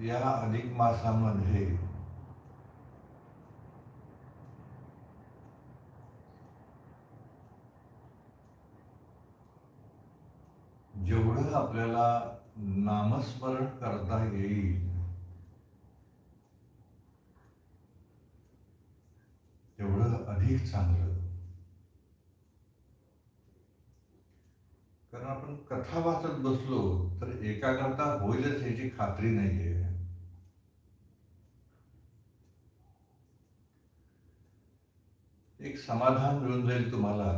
या अधिक मासामध्ये. जेवढं आपल्याला नामस्मरण करता येईल तेवढं अधिक चांगलं. कारण आपण कथा वाचत बसलो तर एकाग्रता होईलच याची खात्री नाहीये. एक समाधान मिळून जाईल तुम्हाला.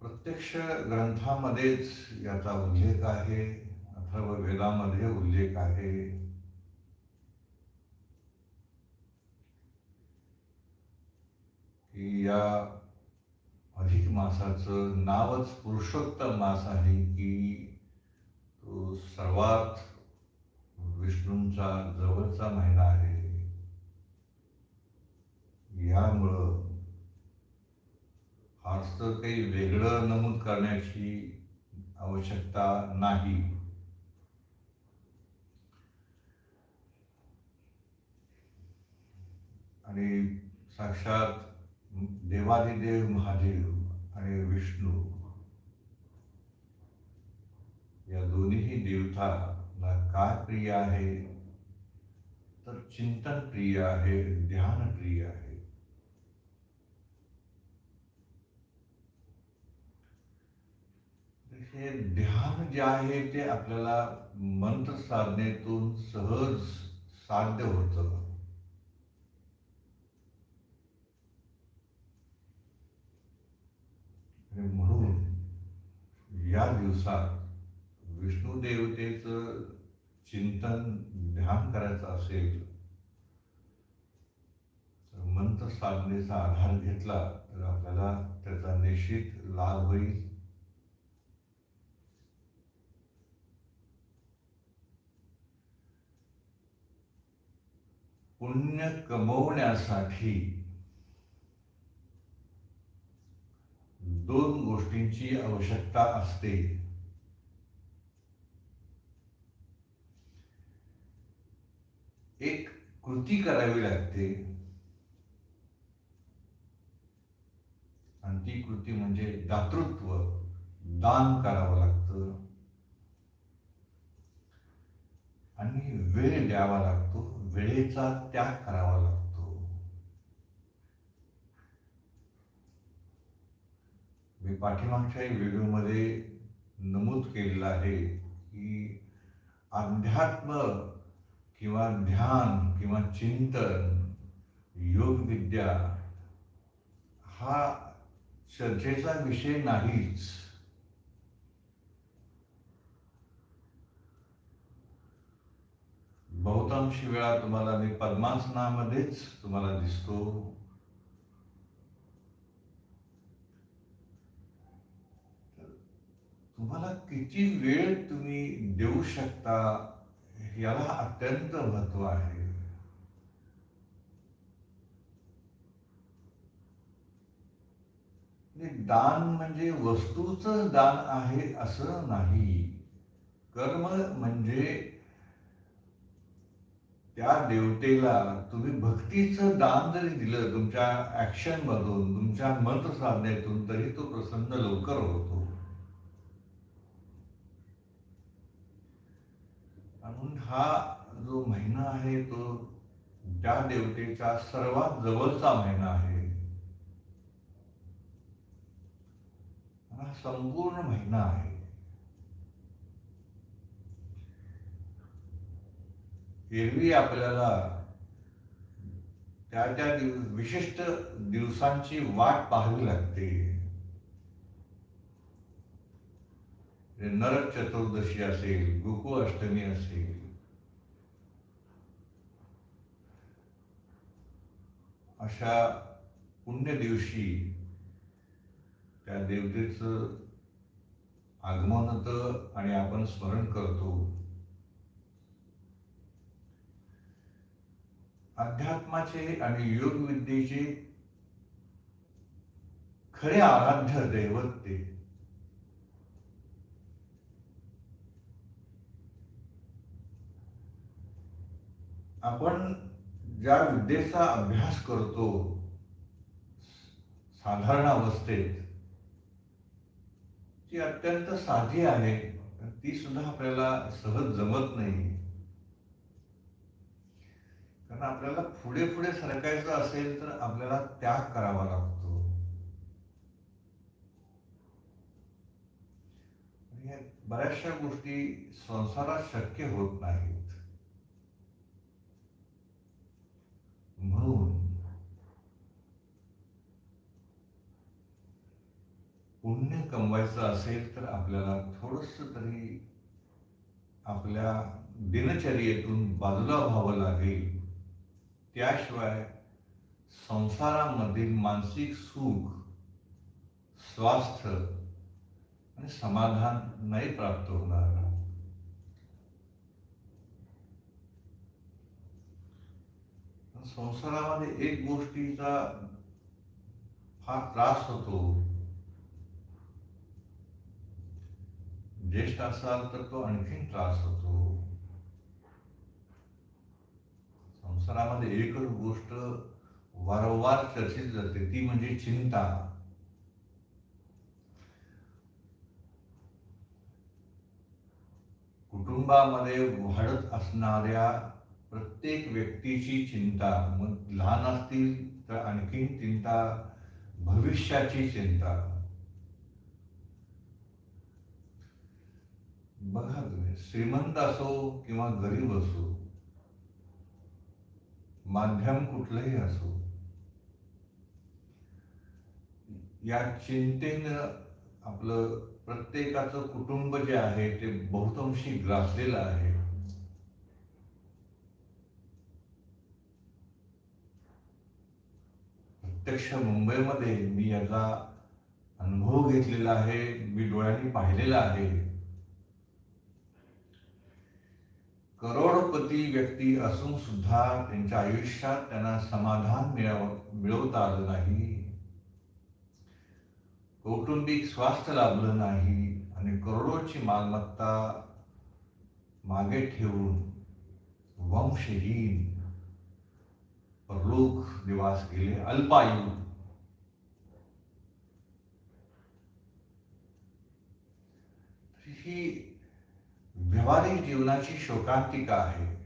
प्रत्यक्ष ग्रंथामध्येच याचा उल्लेख आहे अथर्व वेदामध्ये उल्लेख आहे. की या अधिक मासाचं नावच पुरुषोत्तम मास आहे की तो सर्वात विष्णूंचा जवळचा महिना आहे. यामुळं फारसं काही वेगळं नमूद करण्याची आवश्यकता नाही. आणि साक्षात देवादिदेव महादेव आणि विष्णू या दोन्ही देवताला काय प्रिय आहे? तर चिंतन प्रिय आहे ध्यान प्रिय आहे. हे ध्यान जे आहे ते आपल्याला मंत्र साधनेतून सहज साध्य होतं. म्हणून या दिवसात विष्णू देवतेचं चिंतन ध्यान करायचं असेल तर मंत्र साधनेचा आधार घेतला तर आपल्याला त्याचा निश्चित लाभ होईल. पुण्य कमवण्यासाठी दोन गोष्टींची आवश्यकता असते एक कृती करावी लागते. आणि ती कृती म्हणजे दातृत्व दान करावं लागतं. आणि वेळ द्यावा लागतो वेळेचा त्याग करावा लागतो. मी पाठीमागच्या व्हिडिओमध्ये नमूद केलेलं आहे की अध्यात्म किंवा ध्यान किंवा चिंतन योग विद्या हा चर्चेचा विषय नाहीच. बहुतांश वेळा तुम्हाला मी पद्मासनामध्येच तुम्हाला दिसतो. तुम्हाला किती वेळ तुम्ही देऊ शकता? याला अत्यंत महत्त्व आहे. दान म्हणजे वस्तूच दान आहे असं नाही. कर्म म्हणजे त्या देवतेला तुम्ही भक्तीचं दान जरी दिलं तुमच्या ऍक्शन मधून तुमच्या मंत्र साधनेतून तरी तो प्रसन्न लवकर होतो. म्हणून हा जो महिना आहे तो त्या देवतेचा सर्वात जवळचा महिना आहे. हा संपूर्ण महिना आहे. एरवी आपल्याला त्या त्या दिव विशिष्ट दिवसांची वाट पाहावी लागते. नरक चतुर्दशी असेल गोकू अष्टमी असेल. अशा पुण्य दिवशी त्या देवतेचं आगमन होतं आणि आपण स्मरण करतो. अध्यात्माचे आणि योगविद्येचे खरे आराध्य दैवत ते. आपण ज्या विद्येचा अभ्यास करतो साधारण अवस्थेत ती अत्यंत साधी आहे ती सुद्धा आपल्याला सहज जमत नाही. कारण आपल्याला पुढे पुढे सरकायचं असेल तर आपल्याला त्याग करावा लागतो. या बऱ्याचशा गोष्टी संसारात शक्य होत नाहीत. म्हणून पुण्य कमवायचं असेल तर आपल्याला थोडस तरी आपल्या दिनचर्येतून बाजूला व्हावं लागेल. त्याशिवाय संसारामधील मानसिक सुख स्वास्थ्य आणि समाधान नाही प्राप्त होणार. संसारामध्ये एक गोष्टीचा फार त्रास होतो. ज्येष्ठ असाल तर तो आणखीन त्रास होतो. संसारामध्ये एकच गोष्ट वारंवार चर्चित जाते ती म्हणजे चिंता. कुटुंबामध्ये वाढत असणाऱ्या प्रत्येक व्यक्तीची चिंता मग लहान असतील तर आणखीन चिंता भविष्याची चिंता. बघा तुम्ही श्रीमंत असो किंवा गरीब असो माध्यम कुठलंही असो या चिंतेनं आपलं प्रत्येकाचं कुटुंब जे आहे ते बहुतांशी ग्रासलेलं आहे. प्रत्यक्ष मुंबईमध्ये मी याचा अनुभव घेतलेला आहे मी डोळ्यांनी पाहिलेला आहे. करोडपती व्यक्ती असून सुद्धा त्यांच्या आयुष्यात त्यांना समाधान मिळव मिळवता आलं नाही. कौटुंबिक स्वास्थ्य लाभलं नाही आणि करोडोची मालमत्ता मागे ठेवून वंशहीन परलोक निवास केले अल्पायू। ही व्यवहारिक जीवनाची शोकांतिका आहे.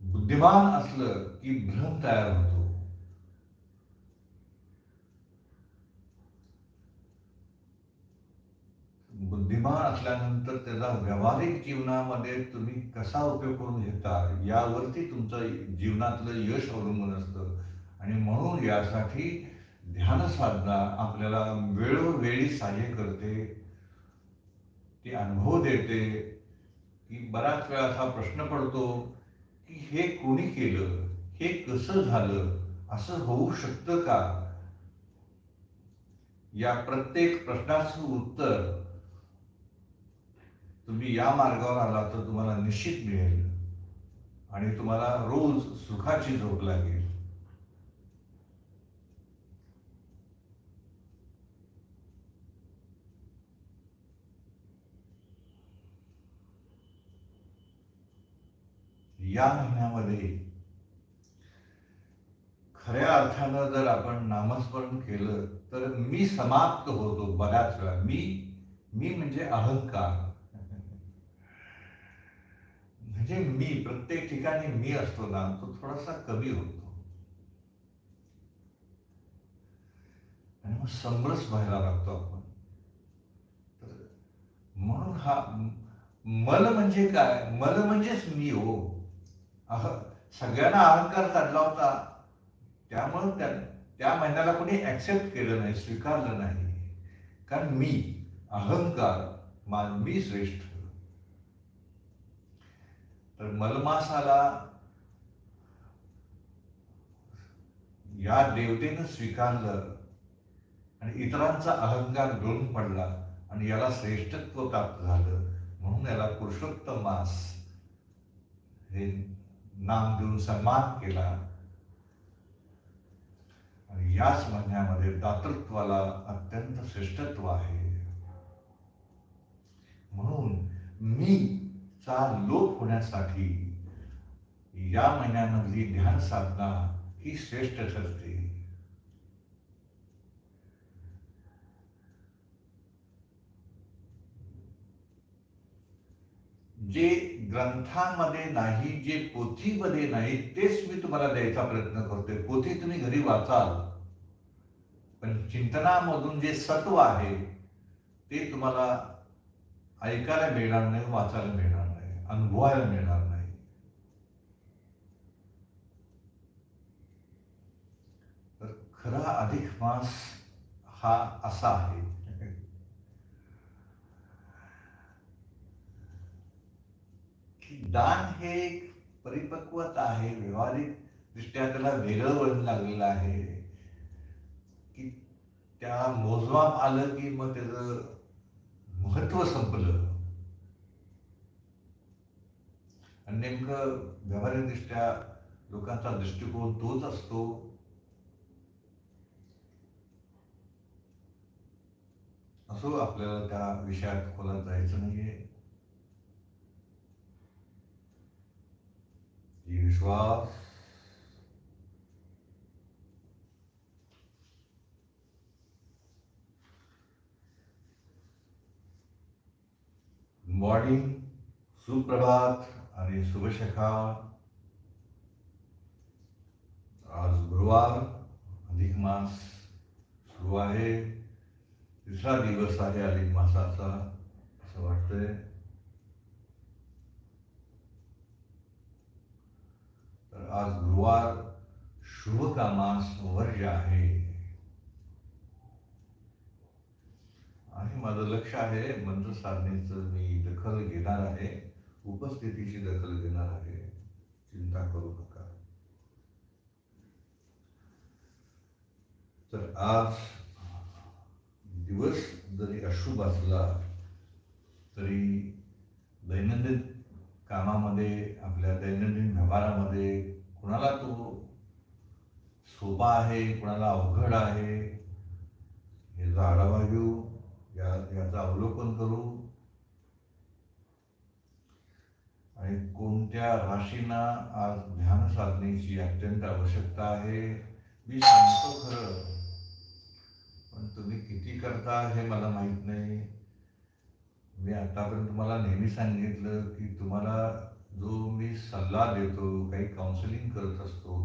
बुद्धिमान असलं की भ्रम तयार होतो. बुद्धिमान असल्यानंतर त्याचा व्यावहारिक जीवनामध्ये तुम्ही कसा उपयोग करून घेता यावरती तुमचं जीवनातलं यश अवलंबून असतं. आणि म्हणून यासाठी ध्यान साधना आपल्याला वेळोवेळी सहाय्य करते. ती अनुभव देते की बराच वेळा असा प्रश्न पडतो की हे कोणी केलं हे कसं झालं असं होऊ शकतं का? या प्रत्येक प्रश्नाचं उत्तर तुम्ही या मार्गावर आला तर तुम्हाला निश्चित मिळेल. आणि तुम्हाला रोज सुखाची झोप लागेल. या महिन्यामध्ये खऱ्या अर्थानं जर आपण नामस्मरण केलं तर मी समाप्त होतो बऱ्याच वेळा. मी मी म्हणजे अहंकार. म्हणजे मी प्रत्येक ठिकाणी मी असतो ना तो थोडासा कमी होतो. आणि मग समरस व्हायला लागतो आपण. म्हणून हा मल म्हणजे काय? मल म्हणजेच मी हो. अह सगळ्यांना अहंकार चढला होता. त्यामुळं त्या त्या महिन्याला कोणी ऍक्सेप्ट केलं नाही स्वीकारलं नाही. कारण मी अहंकार मान मी श्रेष्ठ. तर मलमासाला या देवतेनं स्वीकारलं आणि इतरांचा अहंकार गळून पडला आणि याला श्रेष्ठत्व प्राप्त झालं. म्हणून याला पुरुषोत्तम मास हे नाम देऊन सन्मान केला. आणि याच महिन्यामध्ये दातृत्वाला अत्यंत श्रेष्ठत्व आहे. म्हणून मी चा लोप होण्यासाठी या महिन्यामधली ध्यान साधना ही श्रेष्ठ ठरते. जे ग्रंथांमध्ये नाही जे पोथीमध्ये नाही तेच मी तुम्हाला द्यायचा प्रयत्न करतोय. पोथी तुम्ही घरी वाचाल. पण चिंतनामधून जे सत्व आहे ते तुम्हाला ऐकायला मिळणार नाही वाचायला मिळणार अनुभवायला मिळणार नाही. तर खरा अधिक मास हा असा आहे. की दान हे एक परिपक्वता आहे व्यवहारिक दृष्ट्या त्याला वेगळं वळण लागलेलं आहे. की त्या मोजमाप आलं की मग त्याचं महत्त्व संपलं. आणि नेमकं व्यावहारिकदृष्ट्या लोकांचा दृष्टिकोन तोच असतो? असो आपल्याला त्या विषयात खोलात जायचं नाहीये. विश्वास मॉर्निंग सुप्रभात. आणि शुभशकाळ आज गुरुवार अधिक मास सुरू आहे. तिसरा दिवस आहे अधिक मासाचा असं वाटतंय. तर आज गुरुवार शुभ कामास वर्ज आहे. आणि माझं लक्ष आहे मंत्रसाधनेचं मी दखल घेणार आहे. उपस्थितीची दखल घेणार आहे. चिंता करू नका. तर आज दिवस जरी अशुभ असला तरी दैनंदिन कामामध्ये आपल्या दैनंदिन व्यवहारामध्ये कुणाला तो सोपा आहे कुणाला अवघड आहे याचा आढावा घेऊ या याचं अवलोकन करू आणि कोणत्या राशींना आज ध्यान साधनेची अत्यंत आवश्यकता आहे मी सांगतो खरं. पण तुम्ही किती करता हे मला माहीत नाही. मी आतापर्यंत तुम्हाला नेहमी सांगितलं की तुम्हाला जो मी सल्ला देतो काही काउन्सिलिंग करत असतो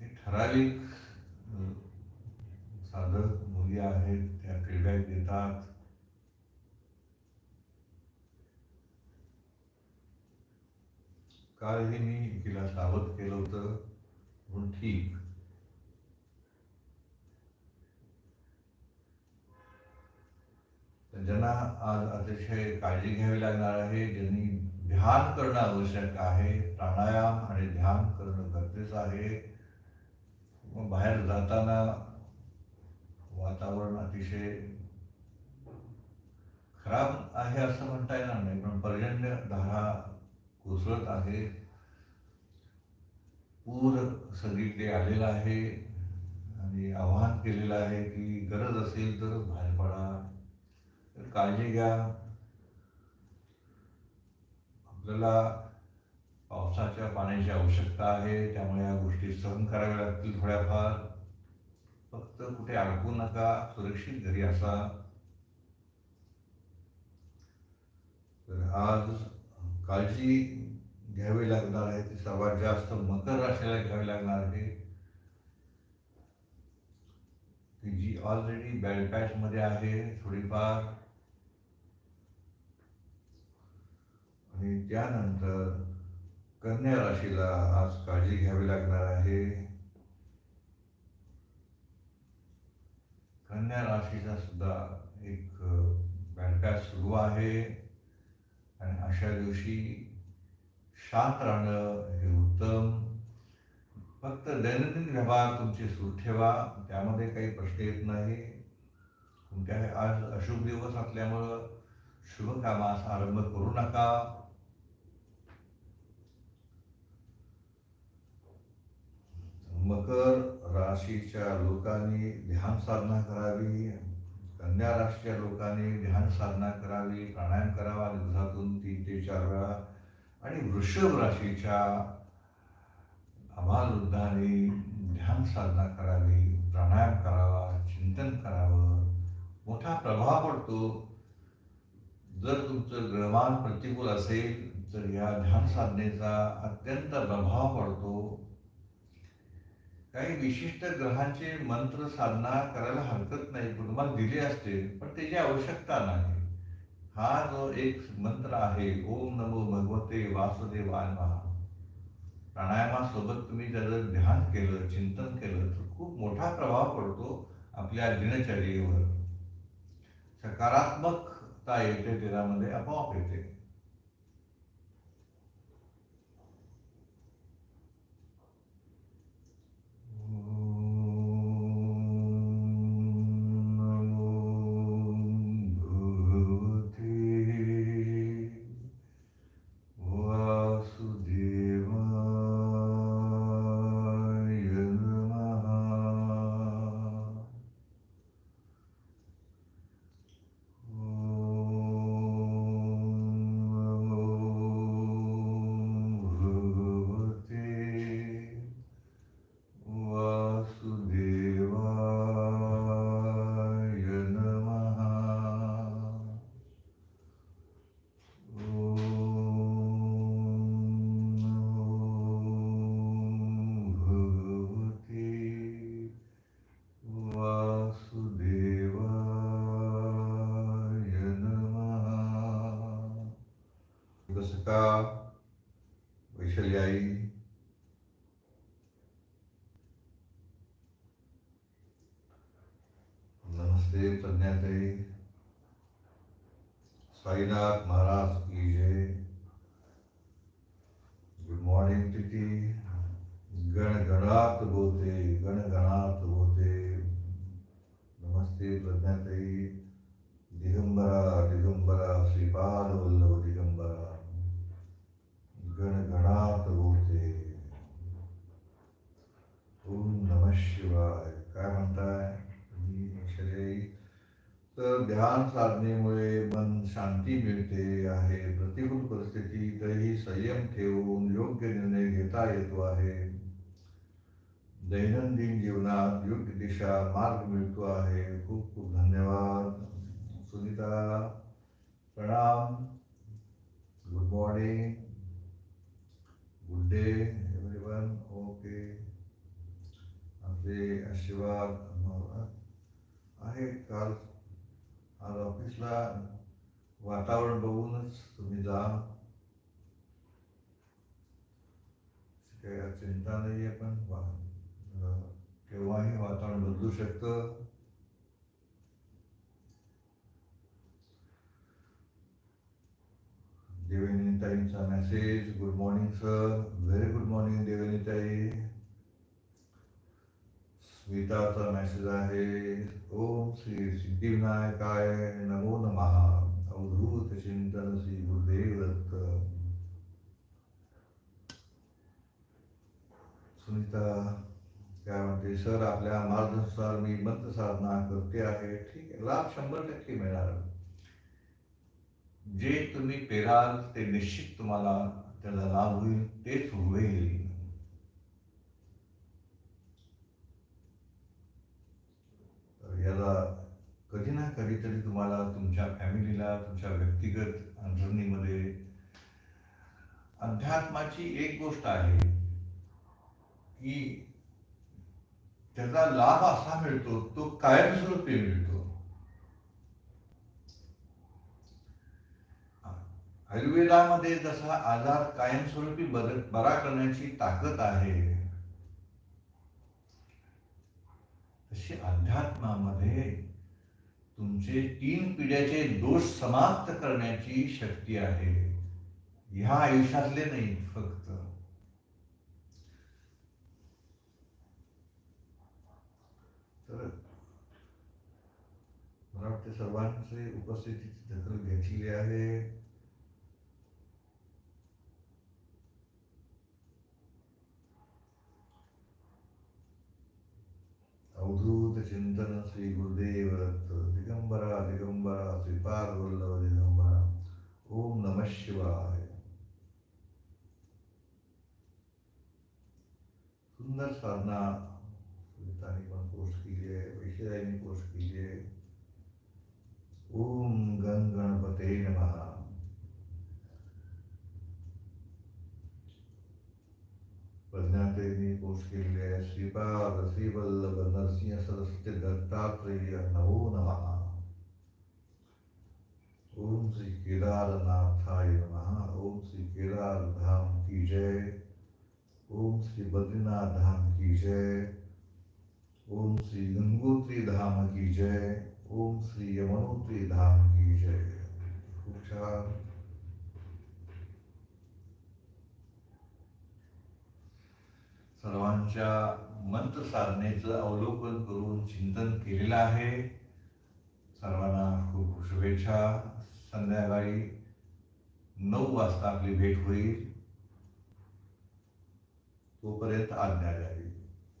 हे ठराविक साधक मुली आहेत त्या फीडबॅक देतात. कालही मी तिला सावध केलं होतं म्हणून ठीक. ज्यांना आज अतिशय काळजी घ्यावी लागणार आहे ज्यांनी ध्यान करणं आवश्यक आहे प्राणायाम आणि ध्यान करणं गरजेचं आहे बाहेर जाताना वातावरण अतिशय खराब आहे असं म्हणता येणार नाही पण पर्जन्य धारा कोसळत आहे. पूर सगळीकडे आलेला आहे आणि आवाहन केलेलं आहे की गरज असेल तर बाहेर पडा. तर काळजी घ्या. आपल्याला पावसाच्या पाण्याची आवश्यकता आहे त्यामुळे या गोष्टी सहन कराव्या लागतील थोड्याफार. फक्त कुठे अडकू नका सुरक्षित घरी असा. तर आज काळजी घ्यावी लागणार आहे ती सर्वात जास्त मकर राशीला घ्यावी लागणार आहे. की जी ऑलरेडी बॅड पॅच मध्ये आहे थोडीफार. आणि त्यानंतर कन्या राशीला आज काळजी घ्यावी लागणार आहे. कन्या राशीचा सुद्धा एक बॅड सुरू आहे. आणि अशा दिवशी शांत राहणं हे उत्तम. फक्त दैनंदिन व्यवहार तुमचे सुरू ठेवा त्यामध्ये काही प्रश्न येत नाही. कोणत्याही आज अशुभ दिवस असल्यामुळं शुभ कामास आरंभ करू नका. मकर राशीच्या लोकांनी ध्यान साधना करावी. कन्या राशीच्या लोकांनी ध्यान साधना करावी प्राणायाम करावा दिवसातून तीन ते चार वेळा. आणि वृषभ राशीच्या आबालवृद्धांनी ध्यान साधना करावी प्राणायाम करावा चिंतन करावं. मोठा प्रभाव पडतो. जर तुमचं ग्रहमान प्रतिकूल असेल तर या ध्यान साधनेचा अत्यंत प्रभाव पडतो. काही विशिष्ट ग्रहांचे मंत्र साधना करायला हरकत नाही. कुटुंबात दिले असते पण त्याची आवश्यकता नाही. हा जो एक मंत्र आहे ओम नमो भगवते वासुदेवाय महा प्राणायामासोबत तुम्ही त्याचं ध्यान केलं चिंतन केलं तर खूप मोठा प्रभाव पडतो आपल्या दिनचर्येवर. सकारात्मकता येते त्याच्यामध्ये आपोआप येते. जसं का वैशल्याई नमस्ते प्रज्ञाताई साईनाथ महाराज की जय। गुड मॉर्निंग प्रीती गण गणात बोते गण गणात बोते नमस्ते प्रज्ञाताई दिगंबरा दिगंबरा, श्रीपाद वल्लभ दिगंबरा। गण गणात बोते ओम नम शिवाय। काय म्हणताय? तर ध्यान साधनेमुळे मन शांती मिळते, आहे प्रतिकूल परिस्थितीतही संयम ठेवून योग्य निर्णय घेता येतो आहे. दैनंदिन जीवनात योग्य दिशा मार्ग मिळतो आहे. खूप खूप धन्यवाद. सुनीता, प्रणाम. Good morning. Good day everyone okay आपले आशीर्वाद आहे काल आज ऑफिसला वातावरण बघूनच तुम्ही जा. काही चिंता नाही आहे पण केव्हाही वातावरण बदलू शकतं. देवेनीताईंचा message good morning sir very good morning देवनीताई स्मिताचा मेसेज आहे. ओम श्री सिद्धिविनायकाय नमो नमः अवधूत चिंतन श्री गुरुदेव दत्त सुनीता काय म्हणते सर आपल्या मार्गदर्शनानुसार मी मंत्र साधना करते आहे. ठीक आहे. लाभ शंभर टक्के मिळणार. जे तुम्ही पेराल ते निश्चित तुम्हाला त्याला लाभ होईल तेच होईल. याला कधी ना कधीतरी तुम्हाला तुमच्या फॅमिलीला तुमच्या व्यक्तिगत अंतरणीमध्ये अध्यात्माची एक गोष्ट आहे की त्याचा लाभ असा मिळतो तो कायमस्वरूपी मिळतो. आयुर्वेदामध्ये जसा आजार कायमस्वरूपी बर बरा करण्याची ताकद आहे तशी अध्यात्मामध्ये तुमचे तीन पिढ्याचे दोष समाप्त करण्याची शक्ती आहे. ह्या आयुष्यातले नाही फक्त. तर मला वाटते सर्वांचे उपस्थितीची दखल घेतलेली आहे अवधूत चिंतन श्री गुरुदेव दत्त दिगंबरा दिगंबरा श्रीपाद वल्लभ दिगंबरा। ओम नम शिवाय। सुंदर साधना सुनीताने पण पोस्ट केली आहे वैशिराईने पोस्ट केली आहे ओम गण गणपते नमः। प्रज्ञातेने पोस्ट केलेली आहे श्रीपाद श्रीवल्लभ नरसिंह सरस्वती। दत्तात्रेय नमो नमः ओम श्री केदारनाथाय नमः ओम श्री केदार धाम की जय ओम श्री बद्रीनाथ धाम की जय ओम श्री गंगोत्री धाम की जय ओम श्री यमुनोत्री धाम की जय सर्वांच्या मंत्र साधनेचं अवलोकन करून चिंतन केलेलं आहे. सर्वांना खूप खूप शुभेच्छा. संध्याकाळी नऊ वाजता आपली भेट होईल. तोपर्यंत आज्ञा द्यावी